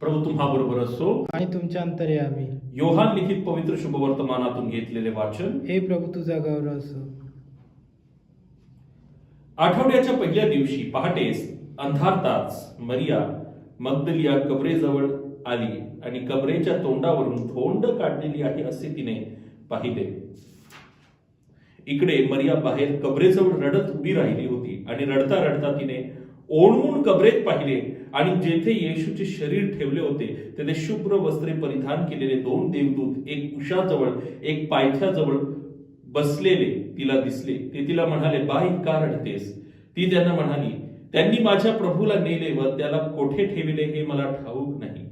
प्रभू तुम्हा बरोबर असो. आणि तुमच्या अंतर्यामी योहान लिखित पवित्र शुभवर्तमानातून घेतलेले वाचन. हे प्रभू तुझा गौरव असो. आठवड्याच्या पहिल्या दिवशी पहाटेस अंधारताच मरिया मगदलिया कबरेजवळ आली आणि कबरेच्या तोंडावरून धोंड काढलेली आहे असे तिने पाहिले. इकडे मरिया बाहेर कबरेजवळ रडत उभी राहिली होती आणि रडता रडता तिने ओळवून कबरेत पाहिले आणि जेथे येशूचे शरीर ठेवले होते तेथे शुभ्र वस्त्रे परिधान केलेले दोन देवदूत एक उशाजवळ एक पायथ्याजवळ बसलेले तिला दिसले. ते तिला म्हणाले बाई का रडतेस? ती त्यांना म्हणाली त्यांनी माझ्या प्रभूला नेले व त्याला कोठे ठेविले हे मला ठाऊक नाही.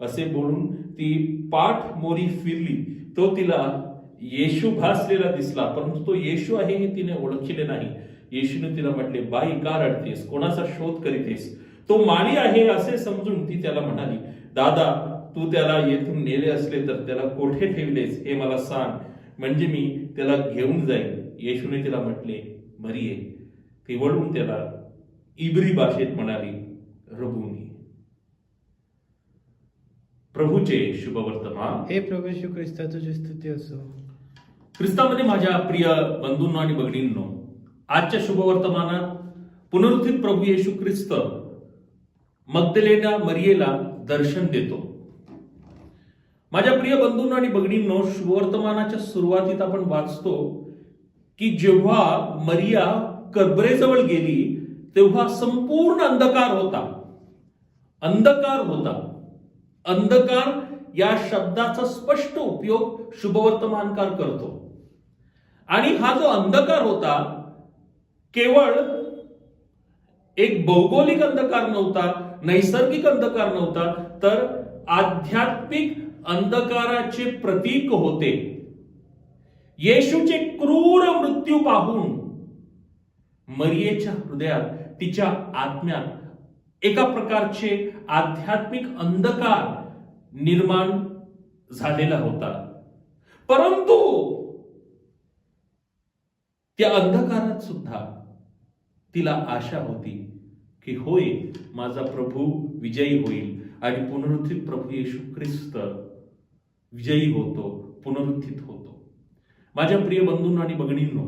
असे बोलून ती पाठ मोरी फिरली. तो तिला येशू भासलेला दिसला परंतु तो येशू आहे हे तिने ओळखले नाही. येशूने तिला म्हटले बाई का रडतेस? कोणाचा शोध करीतेस? तो माळी आहे असे समजून ती त्याला म्हणाली दादा तू त्याला येथून नेले असले तर त्याला कोठे ठेवलेस हे मला सांग. म्हणजे मी त्याला घेऊन जाईन. येशूने तिला म्हटले मरिये. ती वळून त्याला इब्री भाषेत म्हणाली रबुनी. प्रभूचे शुभवर्तमान. हे प्रभू येशू ख्रिस्ता तुझी स्तुती असो. ख्रिस्तामध्ये माझ्या प्रिय बंधूंनो आणि भगिनींनो आजच्या शुभवर्तमानात पुनरुत्थित प्रभू येशू ख्रिस्त मग्दलेना मरियेला दर्शन देतो. माझ्या प्रिय बंधूंना आणि बघणींनो शुभवर्तमानाच्या सुरुवातीत आपण वाचतो की जेव्हा मरिया कर्बरेजवळ गेली तेव्हा संपूर्ण अंधकार होता. अंधकार होता. अंधकार या शब्दाचा स्पष्ट उपयोग शुभवर्तमानकार करतो. आणि हा जो अंधकार होता केवळ एक भौगोलिक अंधकार नव्हता नैसर्गिक अंधकार नव्हता तर आध्यात्मिक अंधकाराचे प्रतीक होते. येशूचे क्रूर मृत्यू पाहून मरियेच्या हृदयात तिच्या आत्म्यात एका प्रकारचे आध्यात्मिक अंधकार निर्माण झालेला होता. परंतु त्या अंधकारात सुद्धा तिला आशा होती की होय माझा प्रभू विजयी होईल आणि पुनरुत्थित प्रभू येशू ख्रिस्त विजयी होतो पुनरुत्थित होतो. माझ्या प्रिय बंधूंनो आणि बघणींनो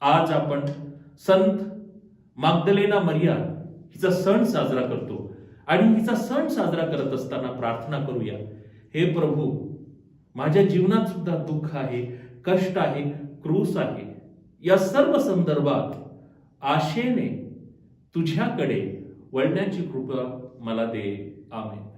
आज आपण संत मागदलेना मरिया हिचा सण साजरा करतो आणि हिचा सण साजरा करत असताना प्रार्थना करूया. हे प्रभू माझ्या जीवनात सुद्धा दुःख आहे कष्ट आहे क्रूस आहे. या सर्व संदर्भात आशेने तुझ्याकडे वळण्याची कृपा मला दे. आमेन.